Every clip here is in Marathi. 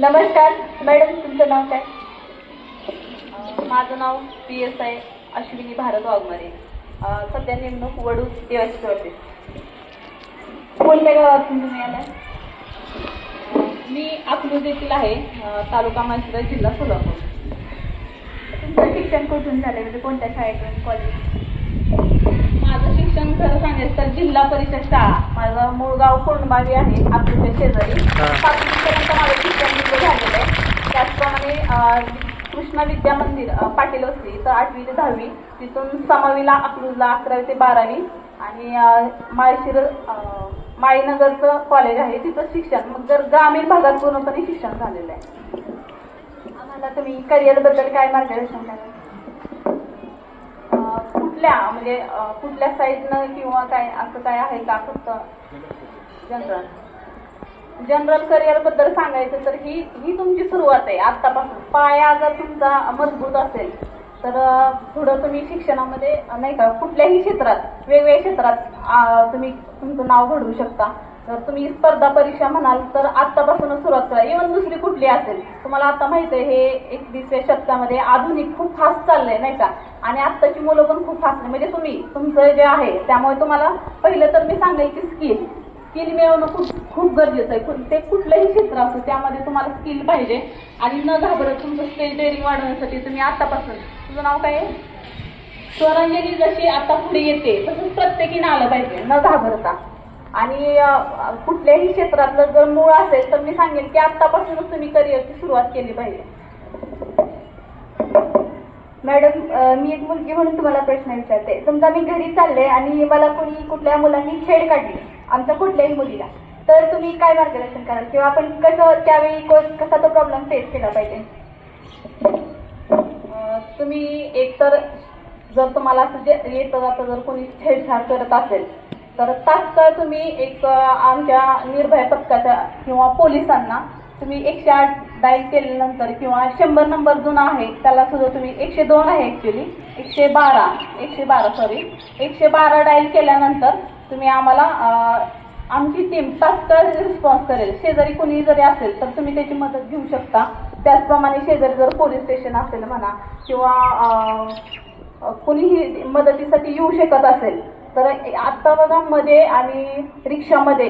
नमस्कार. मॅडम तुमचं नाव काय? माझं नाव P S I Ashwini Bharat Waghmare. अ, सध्या नेमणूक वडू देवाची करते कोणत्या गावातून तुम्ही आला मी अकलूज येथील आहे तालुका मांजरा जिल्हा सोलापूर. तुमचं शिक्षण कुठून झालं म्हणजे कोणत्या शाळेतून कॉलेज माझं शिक्षण खरं सांगायचं तर जिल्हा परिषद शाळा. माझं मूळ गाव कोंडबावी आहे अकलूजच्या शेजारी. पाचवीपर्यंत माझं शिक्षण त्याचप्रमाणे अ, कृष्णा विद्या मंदिर पाटील वस्ती तर आठवी ते दहावी तिथून समावीला अकलूजला अकरावी ते बारावी आणि माळशिर माळीनगरचं कॉलेज आहे. तिथं शिक्षण मग जर ग्रामीण भागात पूर्णपणे शिक्षण झालेलं आहे. आम्हाला तुम्ही करिअरबद्दल काय मार्गदर्शन कराल? कुठल्या म्हणजे कुठल्या साईडनं किंवा काय असं काय आहे का? फक्त जनरल जनरल करिअरबद्दल सांगायचं तर ही ही तुमची सुरुवात आहे. आत्तापासून. पाया जर तुमचा मजबूत असेल तर पुढं तुम्ही शिक्षणामध्ये नाही का कुठल्याही क्षेत्रात वेगवेगळ्या क्षेत्रात तुम्ही तुमचं नाव घडवू शकता. जर तुम्ही स्पर्धा परीक्षा म्हणाल तर आत्तापासूनच सुरुवात करा. इव्हन दुसरी कुठली असेल तुम्हाला आता माहिती आहे हे एकवीसव्या शतकामध्ये आधुनिक खूप फास्ट चाललंय नाही का? आणि आत्ताची मुलं पण खूप फास्ट म्हणजे तुम्ही तुमचं जे आहे त्यामुळे तुम्हाला पहिलं तर मी सांगेल की स्किल स्किल मिळवणं खूप खूप गरजेचं आहे. पण ते कुठलंही क्षेत्र असो त्यामध्ये तुम्हाला स्किल पाहिजे. आणि न घाबरत तुमचं स्टेज डेअरिंग वाढवण्यासाठी तुम्ही आतापासून तुझं नाव काय आहे? स्वरांजली जशी आता पुढे येते तसंच प्रत्येकीनं आलं पाहिजे. न घाबरता. आणि कुठल्याही क्षेत्रातलं जर मूळ असेल तर मी सांगेन की आत्तापासूनच तुम्ही करिअरची सुरुवात केली पाहिजे. मॅडम मी एक मुलगी म्हणून तुम्हाला प्रश्न विचारते. समजा मी घरी चालले आणि मला कोणी कुठल्या मुलांनी छेड काढली आमच्या कुठल्याही मुलीला तर तुम्ही काय मार्गदर्शन कराल? किंवा आपण कसं त्यावेळी को- कसा तो प्रॉब्लेम फेस केला पाहिजे? तुम्ही एकतर जर तुम्हाला असं जे येतं जातं जर कोणी छेडछाड करत असेल तर तात्काळ तुम्ही एक आमच्या निर्भय पथकाच्या किंवा पोलिसांना तुम्ही एकशे आठ डायल केल्यानंतर किंवा शंभर नंबर जुना आहे त्याला सुद्धा तुम्ही एकशे दोन आहे ॲक्च्युली एकशे बारा एकशे बारा सॉरी एकशे बारा डायल केल्यानंतर तुम्ही आम्हाला आमची टीम तात्काळ रिस्पॉन्स करेल. शेजारी कोणी जरी असेल तर तुम्ही त्याची मदत घेऊ शकता. त्याचप्रमाणे शेजारी जर पोलीस स्टेशन असेल म्हणा किंवा कोणीही मदतीसाठी येऊ शकत असेल तर आत्ता बघा मध्ये आणि रिक्षामध्ये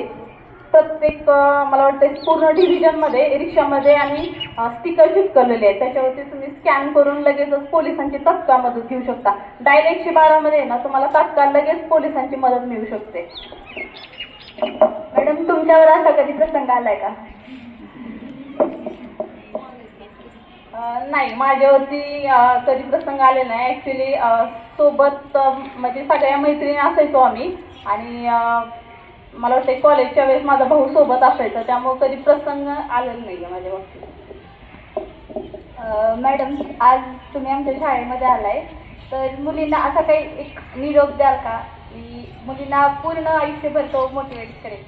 प्रत्येक मला वाटतं पूर्ण डिव्हिजनमध्ये रिक्षामध्ये आम्ही स्टिकर चिटकवलेले आहेत. त्याच्यावरती तुम्ही स्कॅन करून लगेचच पोलिसांची तत्काळ मदत घेऊ शकता. डायल एकशे बारामध्ये ना तुम्हाला तत्काळ लगेच पोलिसांची मदत मिळू शकते. मॅडम तुमच्यावर असा कधी प्रसंग आलाय का? नाही माझ्यावरती कधी प्रसंग आले नाही. ॲक्च्युली सोबत म्हणजे सगळ्या मैत्रिणी असायचो आम्ही. आणि मला वाटतं कॉलेजच्या वेळेस माझा भाऊ सोबत असायचा त्यामुळे कधी प्रसंग आलेला नाही आहे माझ्या बाबतीत. मॅडम आज तुम्ही आमच्या शाळेमध्ये आलाय तर मुलींना असा काही एक निरोप द्याल का? की मुलींना पूर्ण आयुष्यभर तो मोटिवेट करेल.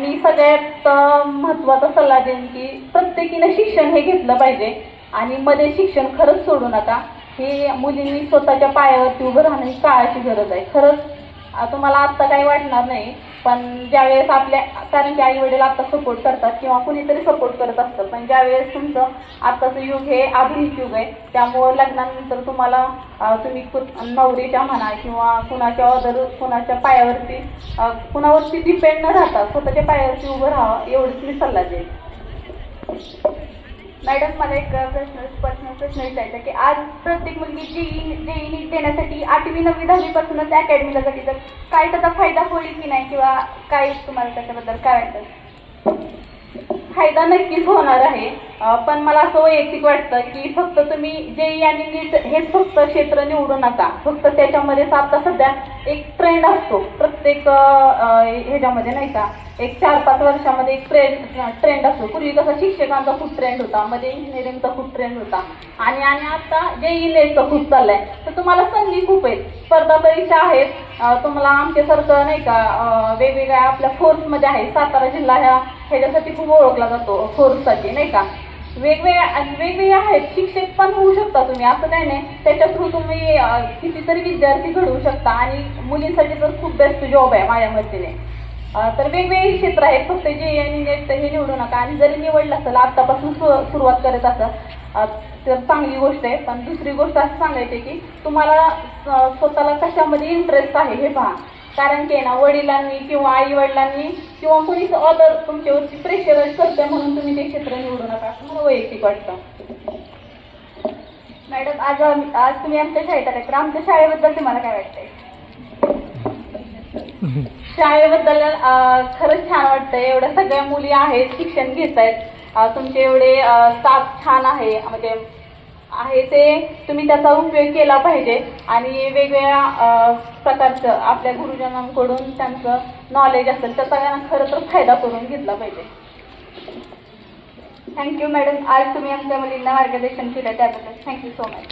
मी सगळ्यात महत्त्वाचा सल्ला देईन की प्रत्येकीनं शिक्षण हे घेतलं पाहिजे आणि मध्ये शिक्षण खरंच सोडू नका. हे मुलींनी स्वतःच्या पायावरती उभं राहणं ही काळाची गरज आहे. खरंच तुम्हाला आत्ता काही वाटणार नाही पण ज्यावेळेस आपल्या कारण की आई वडील आत्ता सपोर्ट करतात किंवा कुणीतरी सपोर्ट करत असतं पण ज्यावेळेस तुमचं आत्ताचं युग हे आधुनिक युग आहे त्यामुळं लग्नानंतर तुम्हाला तुम्ही कु नवरीच्या म्हणा किंवा कुणाच्या अदर कुणाच्या पायावरती कुणावरती डिपेंड न राहता स्वतःच्या पायावरती उभं राहावं एवढंच मी सल्ला देईल मॅडम मला एक प्रश्न पर्सनल प्रश्न विचारायचा की आज प्रत्येक मुलगी जेई जेई नीट देण्यासाठी आठवी नववी दहावीपासूनच अकॅडमीला जाते तर काय त्याचा फायदा होईल की नाही? किंवा काय तुम्हाला त्याच्याबद्दल काय वाटतं? फायदा नक्कीच होणार आहे. पण मला असं वैयक्तिक वाटतं की फक्त तुम्ही जे आणि नीट हेच फक्त क्षेत्र निवडू नका. फक्त त्याच्यामध्येच आता सध्या एक ट्रेंड असतो. प्रत्येक ह्याच्यामध्ये नाही का? एक चार पाच वर्षामध्ये एक ट्रेंड ट्रेंड असतो. पूर्वी कसा शिक्षकांचा खूप ट्रेंड होता मध्ये इंजिनिअरिंगचा खूप ट्रेंड होता. आणि आणि आता जे ई नेटचा खूप आहे तर तुम्हाला संधी खूप आहेत. स्पर्धा परीक्षा आहेत. तुम्हाला आमच्यासारखं नाही का वेगवेगळ्या आपल्या फोर्समध्ये आहे सातारा जिल्हा ह्या ह्याच्यासाठी खूप ओळखला जातो फोर्ससाठी नाही का? वेगवेगळ्या वेगवेगळ्या आहेत. शिक्षक पण होऊ शकता तुम्ही असं काही नाही. त्याच्या थ्रू तुम्ही कितीतरी विद्यार्थी घडवू शकता. आणि मुलींसाठी तर खूप बेस्ट जॉब आहे माझ्या मतीने तर वेगवेगळी क्षेत्र आहेत. फक्त जे आणि नेट हे निवडू नका. आणि जरी निवडलं असेल आत्तापासून सुरुवात करत असाल तर चांगली गोष्ट आहे. पण दुसरी गोष्ट असं सांगायची की तुम्हाला स्वतःला कशामध्ये इंटरेस्ट आहे हे पहा. कारण की आहे ना वडिलांनी किंवा आई वडिलांनी किंवा कोणीच ऑदर तुमच्यावरती प्रेशराईज करतं म्हणून तुम्ही ते क्षेत्र निवडू नका. असं मला वैयक्तिक वाटतं. मॅडम आज आज तुम्ही आमच्या शाळेत आले तर आमच्या शाळेबद्दल तुम्हाला काय वाटतंय? शाळेबद्दल खरंच छान वाटतंय. एवढ्या सगळ्या मुली आहेत शिक्षण घेत आहेत तुमचे एवढे स्टाफ छान आहे. म्हणजे आहे ते तुम्ही त्याचा उपयोग केला पाहिजे. आणि वेगवेगळ्या प्रकारचं आपल्या गुरुजनांकडून त्यांचं नॉलेज असेल तर सगळ्यांना खरं तर फायदा करून घेतला पाहिजे. थँक्यू मॅडम आज तुम्ही आमच्या मुलींना मार्गदर्शन केलं त्याबद्दल. Thank you so much